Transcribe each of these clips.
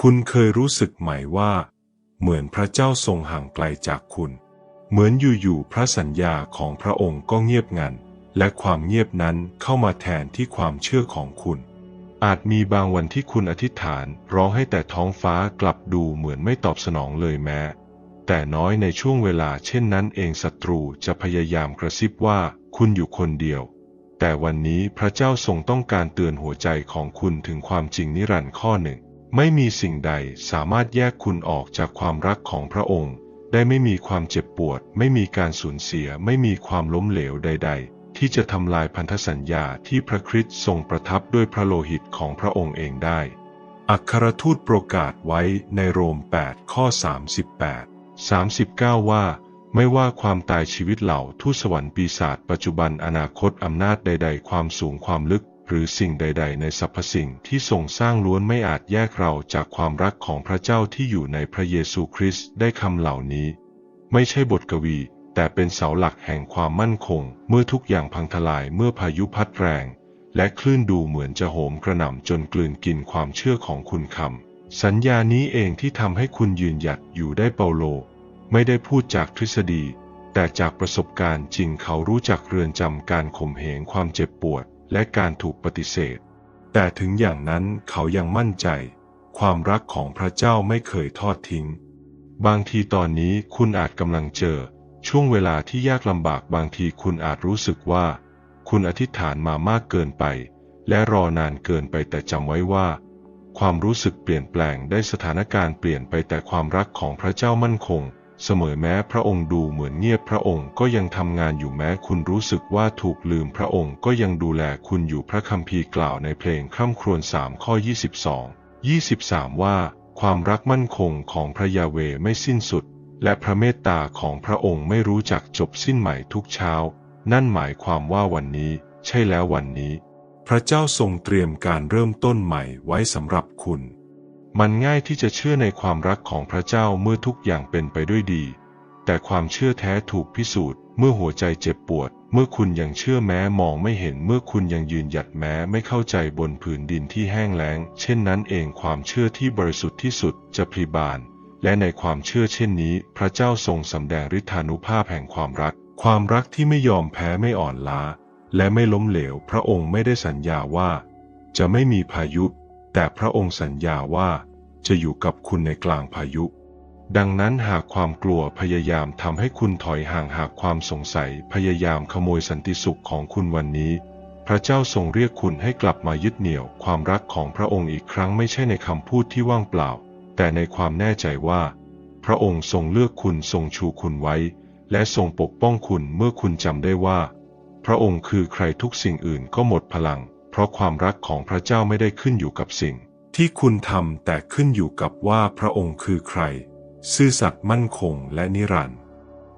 คุณเคยรู้สึกไหมว่า เหมือนพระเจ้าทรงห่างไกลจากคุณ เหมือนอยู่ๆพระสัญญาของพระองค์ก็เงียบงัน และความเงียบนั้นเข้ามาแทนที่ความเชื่อของคุณ อาจมีบางวันที่คุณอธิษฐานร้องให้แต่ท้องฟ้ากลับดูเหมือนไม่ตอบสนองเลยแม้ แต่น้อยในช่วงเวลาเช่นนั้นเองศัตรูจะพยายามกระซิบว่าคุณอยู่คนเดียว แต่วันนี้พระเจ้าทรงต้องการเตือนหัวใจของคุณถึงความจริงนิรันดร์ข้อหนึ่ง ไม่มีสิ่งใดสามารถแยกคุณออกจากความรักของพระองค์ ได้ไม่มีความเจ็บปวด ไม่มีการสูญเสีย ไม่มีความล้มเหลวใด ๆ ที่จะทำลายพันธสัญญาที่พระคริสต์ทรงประทับด้วยพระโลหิตของพระองค์เองได้ อัครทูตประกาศไว้ในโรม 8 ข้อ 38 39 ว่า ไม่ว่าความตายชีวิตเหล่าทูตสวรรค์ปีศาจปัจจุบันอนาคตอำนาจใด ๆ ความสูงความลึก หรือสิ่งใด ๆ ในสรรพสิ่งที่ทรงสร้างล้วนไม่อาจแยกเราจากความรักของพระเจ้าที่อยู่ในพระเยซูคริสต์ได้คำเหล่านี้ ไม่ใช่บทกวี แต่เป็นเสาหลักแห่งความมั่นคง เมื่อทุกอย่างพังทลายเมื่อพายุพัดแรง และคลื่นดูเหมือนจะโหมกระหน่ำจนกลืนกินความเชื่อของคุณคำสัญญานี้เองที่ทำให้คุณยืนหยัดอยู่ได้เปาโล ไม่ได้พูดจากทฤษฎี แต่จากประสบการณ์จริงเขารู้จักเรือนจำการข่มเหงความเจ็บปวด และการถูกปฏิเสธ แต่ถึงอย่างนั้นเขายังมั่นใจ ความรักของพระเจ้าไม่เคยทอดทิ้ง บางทีตอนนี้คุณอาจกำลังเจอ ช่วงเวลาที่ยากลำบากบางทีคุณอาจรู้สึกว่า คุณอธิษฐานมามากเกินไป และรอนานเกินไปแต่จำไว้ว่า ความรู้สึกเปลี่ยนแปลงได้สถานการณ์เปลี่ยนไปแต่ความรักของพระเจ้ามั่นคง เสมอแม้พระองค์ดูเหมือนเงียบพระองค์ก็ยังทำงานอยู่แม้คุณรู้สึกว่าถูกลืมพระองค์ก็ยังดูแลคุณอยู่พระคัมภีร์กล่าวในเพลงคร่ำครวญสามข้อ 22 23 ว่า ความรักมั่นคงของพระยาเวไม่สิ้นสุด และพระเมตตาของพระองค์ไม่รู้จักจบสิ้นใหม่ทุกเช้า นั่นหมายความว่าวันนี้ ใช่แล้ววันนี้ พระเจ้าทรงเตรียมการเริ่มต้นใหม่ไว้สำหรับคุณ มันง่ายที่จะเชื่อในความรักของพระเจ้าเมื่อทุกอย่างเป็นไปด้วยดี แต่ความเชื่อแท้ถูกพิสูจน์ เมื่อหัวใจเจ็บปวด เมื่อคุณยังเชื่อแม้มองไม่เห็น เมื่อคุณยังยืนหยัดแม้ไม่เข้าใจบนผืนดินที่แห้งแล้ง เช่นนั้นเองความเชื่อที่บริสุทธิ์ที่สุดจะพลีบาน และในความเชื่อเช่นนี้ พระเจ้าทรงสำแดงฤทธานุภาพแห่งความรัก ความรักที่ไม่ยอมแพ้ไม่อ่อนล้า และไม่ล้มเหลว พระองค์ไม่ได้สัญญาว่า จะไม่มีพายุ แต่พระองค์สัญญาว่าจะอยู่กับคุณในกลางพายุ ดังนั้นหากความกลัวพยายามทำให้คุณถอยห่างหากความสงสัยพยายามขโมยสันติสุขของคุณวันนี้ พระเจ้าทรงเรียกคุณให้กลับมายึดเหนี่ยวความรักของพระองค์อีกครั้งไม่ใช่ในคำพูดที่ว่างเปล่า แต่ในความแน่ใจว่า พระองค์ทรงเลือกคุณทรงชูคุณไว้ และทรงปกป้องคุณเมื่อคุณจำได้ว่า พระองค์คือใครทุกสิ่งอื่นก็หมดพลัง เพราะความรักของพระเจ้าไม่ได้ขึ้นอยู่กับสิ่ง ที่คุณทำแต่ขึ้นอยู่กับว่าพระองค์คือใคร ซื่อสัตย์มั่นคงและนิรันดร์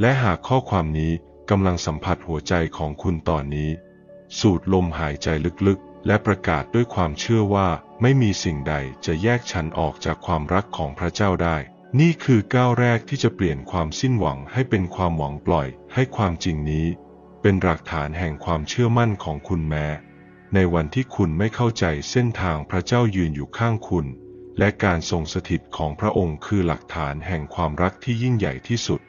และหากข้อความนี้กำลังสัมผัสหัวใจของคุณตอนนี้ สูดลมหายใจลึกๆ และประกาศด้วยความเชื่อว่าไม่มีสิ่งใดจะแยกฉันออกจากความรักของพระเจ้าได้ นี่คือก้าวแรกที่จะเปลี่ยนความสิ้นหวังให้เป็นความหวังปล่อย ให้ความจริงนี้ เป็นหลักฐานแห่งความเชื่อมั่นของคุณแม้ ในวันที่คุณไม่เข้าใจเส้นทางพระเจ้ายืนอยู่ข้างคุณ และการทรงสถิตของพระองค์คือหลักฐานแห่งความรักที่ยิ่งใหญ่ที่สุด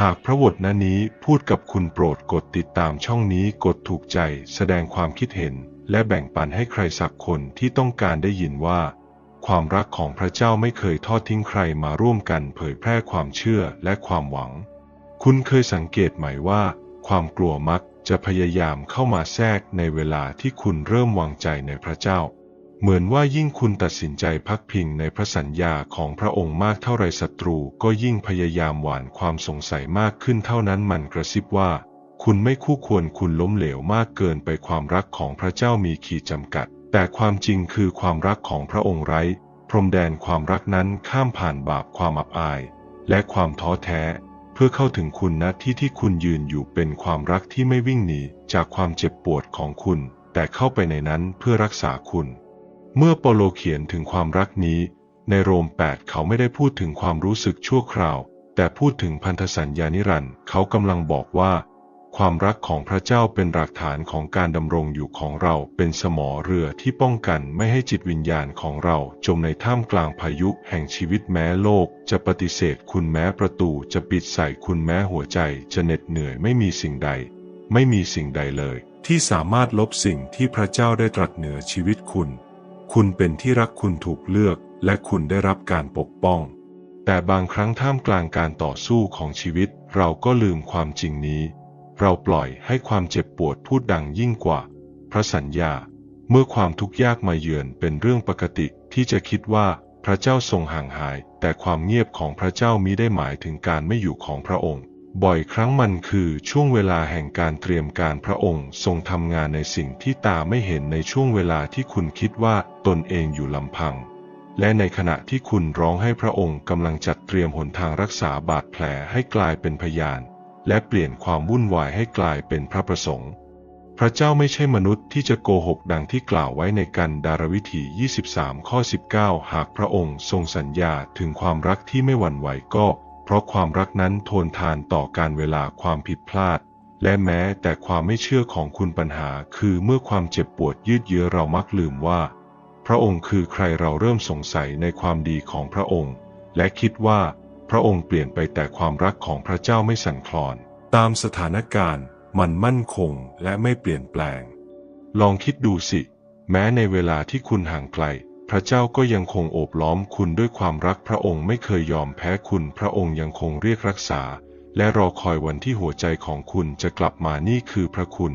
หากพระวจนะนี้พูดกับคุณโปรดกดติดตามช่องนี้กดถูกใจแสดงความคิดเห็น และแบ่งปันให้ใครสักคนที่ต้องการได้ยินว่า ความรักของพระเจ้าไม่เคยทอดทิ้งใครมาร่วมกันเผยแพร่ความเชื่อและความหวัง คุณเคยสังเกตไหมว่า ความกลัวมัก จะพยายามเข้ามาแทรกในเวลาที่คุณเริ่มวางใจในพระเจ้า เหมือนว่ายิ่งคุณตัดสินใจพักพิงในพระสัญญาของพระองค์มากเท่าไรศัตรู ก็ยิ่งพยายามหว่านความสงสัยมากขึ้นเท่านั้นมันกระซิบว่า คุณไม่คู่ควรคุณล้มเหลวมากเกินไปความรักของพระเจ้ามีขีดจำกัด แต่ความจริงคือความรักของพระองค์ไร้ พรมแดนความรักนั้นข้ามผ่านบาปความอับอาย และความท้อแท้ พื่อเข้าถึงคุณณที่ที่คุณยืนอยู่เป็นความรักที่ไม่วิ่งหนีจากความเจ็บปวดของคุณ แต่เข้าไปในนั้นเพื่อรักษาคุณ เมื่อเปโลเขียนถึงความรักนี้ ในโรม 8 เขาไม่ได้พูดถึงความรู้สึกชั่วคราว แต่พูดถึงพันธสัญญานิรันด์เขากำลังบอกว่า ความรักของพระเจ้าเป็นหลักฐานของการดำรงอยู่ของเราเป็นสมอเรือที่ป้องกันไม่ให้จิตวิญญาณของเราจมในท่ามกลางพายุแห่งชีวิตแม้โลก จะปฏิเสธคุณแม้ประตูจะปิดใส่คุณแม้หัวใจ จะเหน็ดเหนื่อยไม่มีสิ่งใด ไม่มีสิ่งใดเลย ที่สามารถลบสิ่งที่พระเจ้าได้ตรัสเหนือชีวิตคุณ คุณเป็นที่รักคุณถูกเลือก และคุณได้รับการปกป้อง แต่บางครั้งท่ามกลางการต่อสู้ของชีวิต เราก็ลืมความจริงนี้ เราปล่อยให้ความเจ็บปวดพูดดังยิ่งกว่า พระสัญญา เมื่อความทุกข์ยากมาเยือนเป็นเรื่องปกติที่จะคิดว่าพระเจ้าทรงห่างหาย แต่ความเงียบของพระเจ้ามิได้หมายถึงการไม่อยู่ของพระองค์ บ่อยครั้งมันคือช่วงเวลาแห่งการเตรียมการพระองค์ทรงทำงานในสิ่งที่ตาไม่เห็นในช่วงเวลาที่คุณคิดว่าตนเองอยู่ลำพัง และในขณะที่คุณร้องให้พระองค์กำลังจัดเตรียมหนทางรักษาบาดแผลให้กลายเป็นพยาน และเปลี่ยนความวุ่นวายให้กลายเป็นพระประสงค์ พระเจ้าไม่ใช่มนุษย์ที่จะโกหกดังที่กล่าวไว้ในกันดารวิถี 23 ข้อ 19 หากพระองค์ทรงสัญญาถึงความรักที่ไม่หวั่นไหวก็ เพราะความรักนั้นทนทานต่อการเวลาความผิดพลาด และแม้แต่ความไม่เชื่อของคุณปัญหา คือเมื่อความเจ็บปวดยืดเยื้อเรามักลืมว่า พระองค์คือใครเราเริ่มสงสัยในความดีของพระองค์ และคิดว่า พระองค์เปลี่ยนไปแต่ความรักของพระเจ้าไม่สั่นคลอน ตามสถานการณ์มันมั่นคงและไม่เปลี่ยนแปลง ลองคิดดูสิ แม้ในเวลาที่คุณห่างไกล พระเจ้าก็ยังคงโอบล้อมคุณด้วยความรักพระองค์ไม่เคยยอมแพ้คุณพระองค์ยังคงเรียกรักษา และรอคอยวันที่หัวใจของคุณจะกลับมานี่คือพระคุณ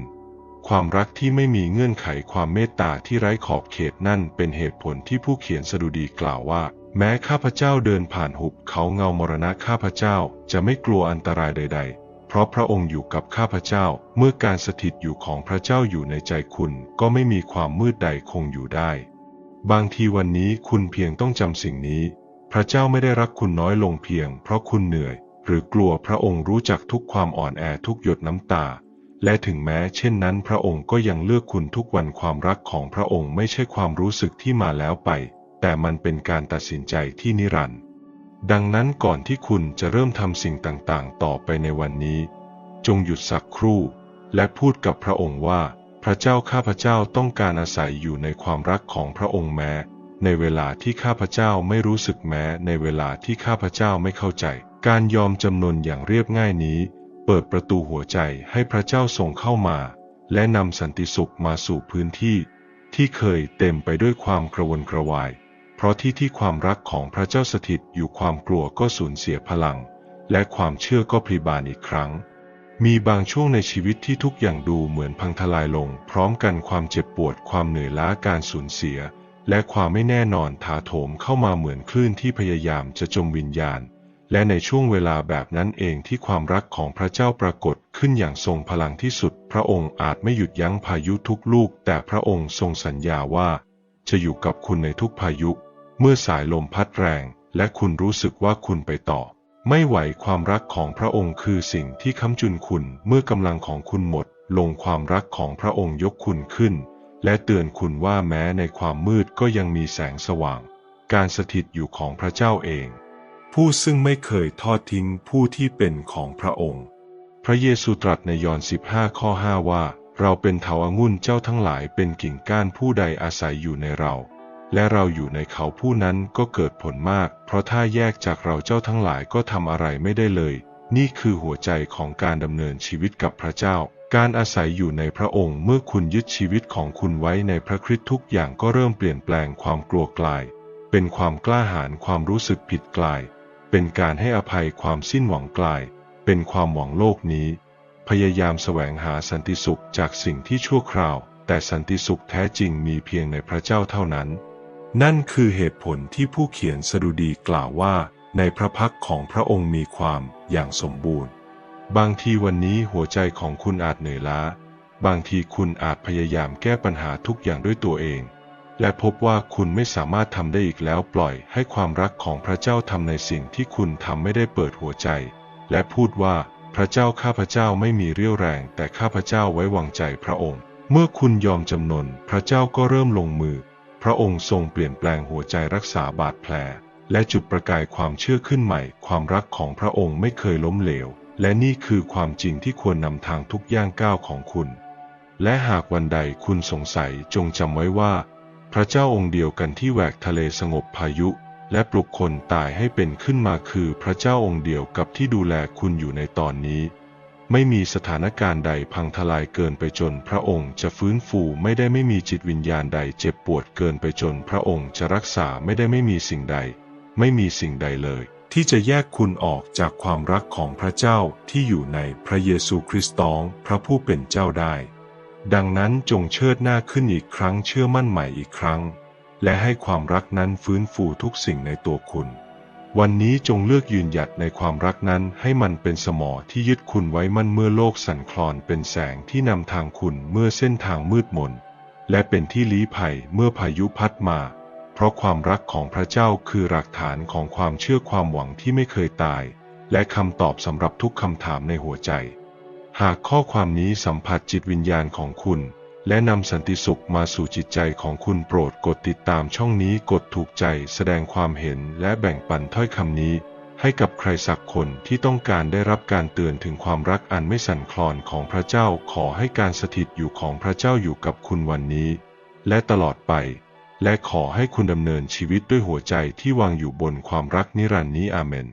ความรักที่ไม่มีเงื่อนไขความเมตตาที่ไร้ขอบเขตนั่นเป็นเหตุผลที่ผู้เขียนสดุดีกล่าวว่า แม้ข้าพเจ้าเดินผ่านหุบเขาเงามรณะข้าพเจ้าจะไม่กลัวอันตรายใด ๆ เพราะพระองค์อยู่กับข้าพเจ้า เมื่อการสถิตอยู่ของพระเจ้าอยู่ในใจคุณ ก็ไม่มีความมืดใดคงอยู่ได้ บางทีวันนี้คุณเพียงต้องจำสิ่งนี้ พระเจ้าไม่ได้รักคุณน้อยลงเพียง เพราะคุณเหนื่อย หรือกลัวพระองค์รู้จักทุกความอ่อนแอทุกหยดน้ำตา และถึงแม้เช่นนั้น พระองค์ก็ยังเลือกคุณทุกวันความรักของพระองค์ไม่ใช่ความรู้สึกที่มาแล้วไป แต่มันเป็นการตัดสินใจที่นิรันดร์ดังนั้นก่อนที่คุณจะเริ่มทำสิ่งต่างๆ ต่อไปในวันนี้ จงหยุดสักครู่ และพูดกับพระองค์ว่า พระเจ้าข้าพระเจ้าต้องการอาศัยอยู่ในความรักของพระองค์แม้ ในเวลาที่ข้าพระเจ้าไม่รู้สึกแม้ ในเวลาที่ข้าพระเจ้าไม่เข้าใจ การยอมจำนนอย่างเรียบง่ายนี้ เปิดประตูหัวใจให้พระเจ้าส่งเข้ามา และนำสันติสุขมาสู่พื้นที่ ที่เคยเต็มไปด้วยความกระวนกระวาย เพราะที่ที่ความรักของพระเจ้าสถิตอยู่ความกลัวก็สูญเสียพลัง และความเชื่อก็พลีบานอีกครั้ง มีบางช่วงในชีวิตที่ทุกอย่างดูเหมือนพังทลายลง พร้อมกันความเจ็บปวดความเหนื่อยล้าการสูญเสีย และความไม่แน่นอนถาโถมเข้ามาเหมือนคลื่นที่พยายามจะจมวิญญาณ และในช่วงเวลาแบบนั้นเองที่ความรักของพระเจ้าปรากฏขึ้นอย่างทรงพลังที่สุด พระองค์อาจไม่หยุดยั้งพายุทุกลูก แต่พระองค์ทรงสัญญาว่า จะอยู่กับคุณในทุกพายุ เมื่อสายลมพัดแรงและคุณรู้สึกว่าคุณไปต่อ ไม่ไหวความรักของพระองค์คือสิ่งที่ค้ำจุนคุณเมื่อกำลังของคุณหมด ลงความรักของพระองค์ยกคุณขึ้น และเตือนคุณว่าแม้ในความมืดก็ยังมีแสงสว่าง การสถิตอยู่ของพระเจ้าเอง ผู้ซึ่งไม่เคยทอดทิ้งผู้ที่เป็นของพระองค์ พระเยซูตรัสในยอห์น15 ข้อ 5 ว่า เราเป็นเถาอางุ่นเจ้าทั้งหลายเป็นกิ่งก้านผู้ใดอาศัยอยู่ในเรา และเราอยู่ในเขาผู้นั้นก็เกิดผลมาก เพราะถ้าแยกจากเราเจ้าทั้งหลายก็ทำอะไรไม่ได้เลย นี่คือหัวใจของการดำเนินชีวิตกับพระเจ้า การอาศัยอยู่ในพระองค์เมื่อคุณยึดชีวิตของคุณไว้ในพระคริสต์ทุกอย่างก็เริ่มเปลี่ยนแปลงความกลัวกลาย เป็นความกล้าหาญความรู้สึกผิดกลาย เป็นการให้อภัยความสิ้นหวังกลาย เป็นความหวังโลกนี้ พยายามแสวงหาสันติสุขจากสิ่งที่ชั่วคราว แต่สันติสุขแท้จริงมีเพียงในพระเจ้าเท่านั้น นั่นคือเหตุผลที่ผู้เขียนสดุดีกล่าวว่า ในพระพักของพระองค์มีความอย่างสมบูรณ์ บางทีวันนี้หัวใจของคุณอาจเหนื่อยล้า บางทีคุณอาจพยายามแก้ปัญหาทุกอย่างด้วยตัวเอง และพบว่าคุณไม่สามารถทำได้อีกแล้วปล่อยให้ความรักของพระเจ้าทำในสิ่งที่คุณทำไม่ได้เปิดหัวใจ และพูดว่าพระเจ้าข้าพระเจ้าไม่มีเรี่ยวแรง แต่ข้าพระเจ้าไว้วางใจพระองค์ เมื่อคุณยอมจำนน พระเจ้าก็เริ่มลงมือ ระองค์ทรงเปลี่ยนแปลงหัวใจรักษาบาดแผล และจุดประกายความเชื่อขึ้นใหม่ ความรักของพระองค์ไม่เคยล้มเหลว และนี่คือความจริงที่ควรนำทางทุกย่างก้าวของคุณ และหากวันใดคุณสงสัยจงจำไว้ว่า พระเจ้าองค์เดียวกันที่แหวกทะเลสงบพายุ และปลุกคนตายให้เป็นขึ้นมาคือพระเจ้าองค์เดียวกับที่ดูแลคุณอยู่ในตอนนี้ ไม่มีสถานการณ์ใดพังทลายเกินไปจนพระองค์จะฟื้นฟูไม่ได้ไม่มีจิตวิญญาณใดเจ็บปวดเกินไปจนพระองค์จะรักษาไม่ได้ไม่มีสิ่งใด ไม่มีสิ่งใดเลย ที่จะแยกคุณออกจากความรักของพระเจ้าที่อยู่ในพระเยซูคริสต์องพระผู้เป็นเจ้าได้ ดังนั้นจงเชิดหน้าขึ้นอีกครั้งเชื่อมั่นใหม่อีกครั้ง และให้ความรักนั้นฟื้นฟูทุกสิ่งในตัวคุณ วันนี้จงเลือกยืนหยัดในความรักนั้นให้มันเป็นสมอที่ยึดคุณไว้มั่นเมื่อโลกสั่นคลอนเป็นแสงที่นำทางคุณเมื่อเส้นทางมืดมน และเป็นที่ลี้ภัยเมื่อพายุพัดมา เพราะความรักของพระเจ้าคือหลักฐานของความเชื่อความหวังที่ไม่เคยตาย และคำตอบสำหรับทุกคำถามในหัวใจ หากข้อความนี้สัมผัสจิตวิญญาณของคุณ และนำสันติสุขมาสู่จิตใจของคุณโปรดกดติดตามช่องนี้กดถูกใจแสดงความเห็นและแบ่งปันถ้อยคำนี้ ให้กับใครสักคนที่ต้องการได้รับการเตือนถึงความรักอันไม่สั่นคลอนของพระเจ้าขอให้การสถิตอยู่ของพระเจ้าอยู่กับคุณวันนี้ และตลอดไป และขอให้คุณดำเนินชีวิตด้วยหัวใจที่วางอยู่บนความรักนิรันดร์นี้อาเมน